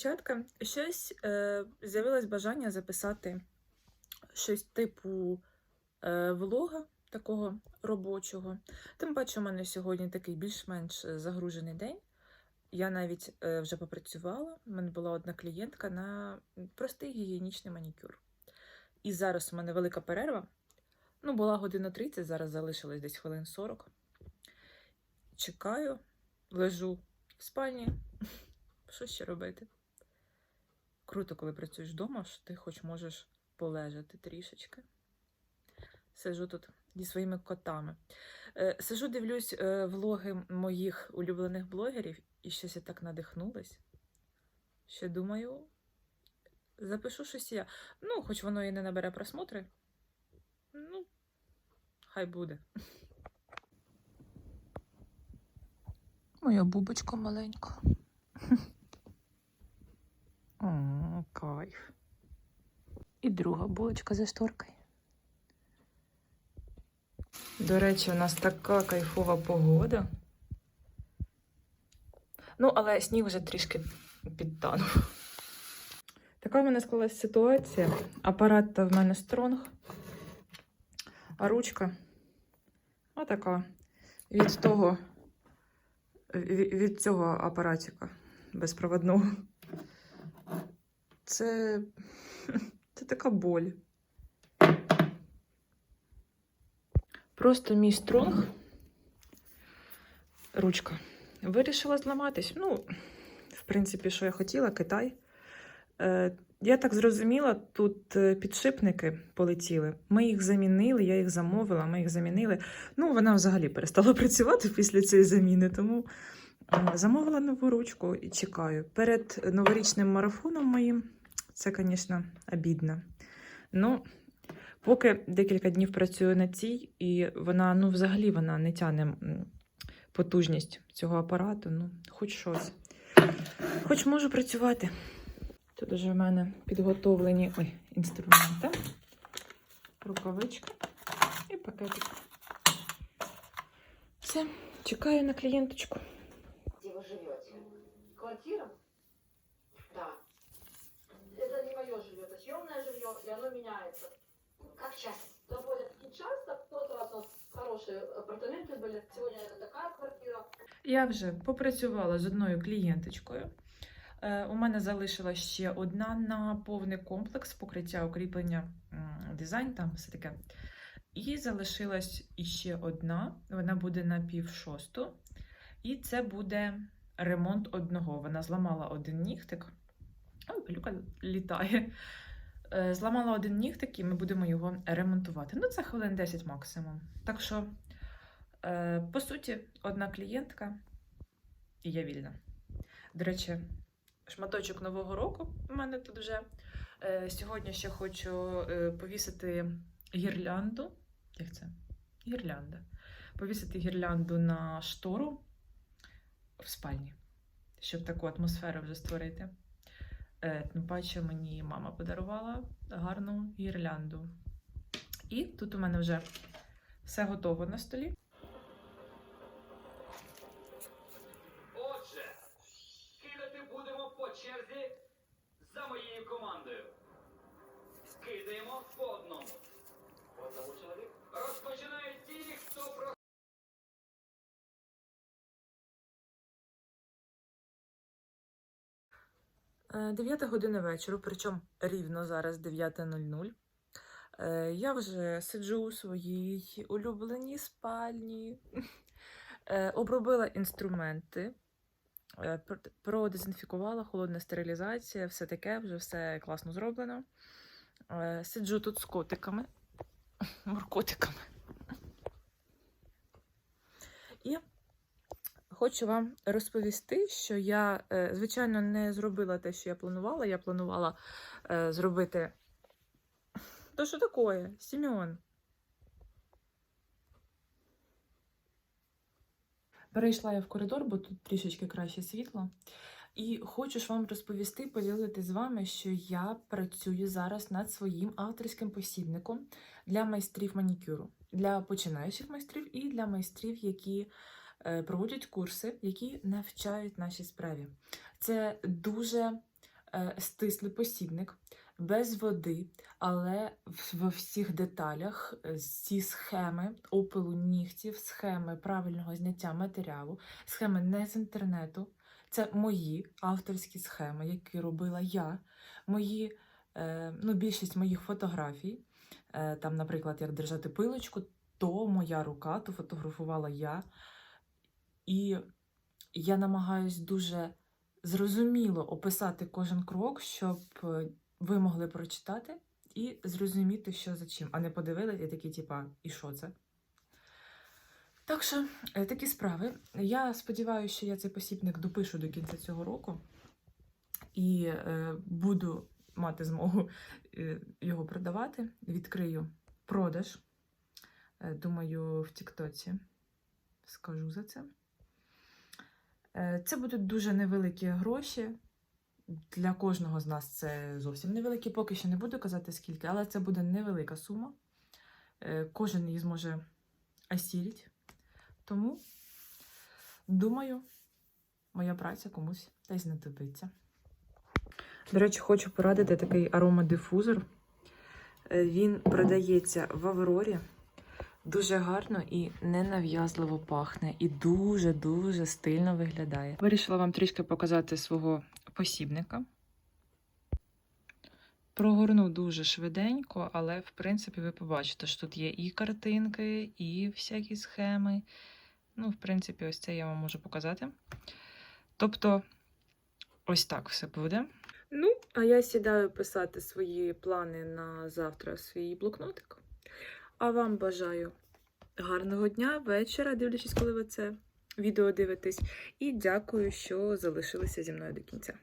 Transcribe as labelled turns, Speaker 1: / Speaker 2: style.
Speaker 1: дівчатка, щось е, з'явилось бажання записати щось типу е, влога такого робочого. Тим паче, у мене сьогодні такий більш-менш е, загружений день. Я навіть е, вже попрацювала. У мене була одна клієнтка на простий гігієнічний манікюр. І зараз у мене велика перерва. Ну, була година 30, зараз залишилось десь хвилин 40. Чекаю, лежу в спальні. Що ще робити? Круто, коли працюєш вдома, що ти хоч можеш полежати трішечки. Сижу тут зі своїми котами. Е, Сижу, дивлюсь е, влоги моїх улюблених блогерів, і щось я так надихнулась. Ще думаю, запишу щось я. Ну, хоч воно і не набере просмотри. Ну, хай буде. Моя бубочка маленька. І друга булочка за шторкою. До речі, у нас така кайфова погода. Ну, але сніг вже трішки підтанув. Така в мене склалася ситуація. Апарат в мене стронг, а ручка отака. Від того, від цього апаратика безпроводного. Це, це така боль. Просто мій стронг, ручка, вирішила зламатись. Ну, в принципі, що я хотіла, Китай. Е, я так зрозуміла, тут е, підшипники полетіли. Ми їх замінили, я їх замовила, ми їх замінили. Ну, вона взагалі перестала працювати після цієї заміни, тому е, замовила нову ручку і чекаю. Перед новорічним марафоном моїм це, звісно, обідно. Ну, поки декілька днів працюю на цій, і вона, ну, взагалі, вона не тягне м, потужність цього апарату. Ну, хоч щось. Хоч можу працювати. Тут вже в мене підготовлені ой, інструменти, рукавичка і пакетик. Все, чекаю на клієнточку.
Speaker 2: жилье, и оно меняется. Как часто? Довольно-таки часто. В тот раз у нас хорошие апартаменты были. Сегодня это такая квартира.
Speaker 1: Я вже попрацювала з одною клієнточкою. Е, У мене залишилась ще одна на повний комплекс покриття укріплення м, дизайн, там все таке. І залишилась іще одна, вона буде на пів шосту. І це буде ремонт одного. Вона зламала один нігтик. Ой, пилюка літає. Е, Зламала один нігтик, і ми будемо його ремонтувати. Ну, це хвилин 10 максимум. Так що, е, по суті, одна клієнтка, і я вільна. До речі, шматочок Нового року у мене тут вже. Е, Сьогодні ще хочу повісити гірлянду. Як це? Гірлянда. Повісити гірлянду на штору в спальні, щоб таку атмосферу вже створити. Е, Тим паче мені мама подарувала гарну гірлянду. І тут у мене вже все готово на столі.
Speaker 3: Отже, кидати будемо по черзі за моєю командою. Кидаємо по. По
Speaker 1: 9 година вечора, причому рівно зараз 9.00. Е, Я вже сиджу у своїй улюбленій спальні, Е, обробила інструменти, е, продезінфікувала, холодна стерилізація, все таке, вже все класно зроблено. Е, Сиджу тут з котиками, моркотиками. І хочу вам розповісти, що я, е, звичайно, не зробила те, що я планувала. Я планувала е, зробити. То що таке, Сімеон? Перейшла я в коридор, бо тут трішечки краще світло. І хочу ж вам розповісти, поділитися з вами, що я працюю зараз над своїм авторським посібником для майстрів манікюру, для починаючих майстрів і для майстрів, які проводять курси, які навчають нашій справі. Це дуже е, стислий посібник, без води, але в- всіх деталях е, ці схеми опилу нігтів, схеми правильного зняття матеріалу, схеми не з інтернету. Це мої авторські схеми, які робила я. Мої, е, ну, більшість моїх фотографій, е, там, наприклад, як держати пилочку, то моя рука, то фотографувала я. І я намагаюсь дуже зрозуміло описати кожен крок, щоб е, ви могли прочитати і зрозуміти, що за чим, а не подивилися і такі, типа, і що це? Так що е, такі справи. Я сподіваюся, що я цей посібник допишу до кінця цього року і е, буду мати змогу е, його продавати. Відкрию продаж. Думаю, в Тіктоці скажу за це. Е, Це будуть дуже невеликі гроші. Для кожного з нас це зовсім невеликі, поки що не буду казати скільки, але це буде невелика сума. Е, Кожен її зможе осілити. Тому, думаю, моя праця комусь й знадобиться. До речі, хочу порадити такий аромадифузор. Е, Він продається в Аврорі. Дуже гарно і ненав'язливо пахне, і дуже-дуже стильно виглядає. Вирішила вам трішки показати свого посібника. Прогорну дуже швиденько, але в принципі ви побачите, що тут є і картинки, і всякі схеми. Ну, в принципі, ось це я вам можу показати. Тобто, ось так все буде. Ну, а я сідаю писати свої плани на завтра в свій блокнотик. А вам бажаю гарного дня, вечора, дивлячись, коли ви це відео дивитесь. І дякую, що залишилися зі мною до кінця.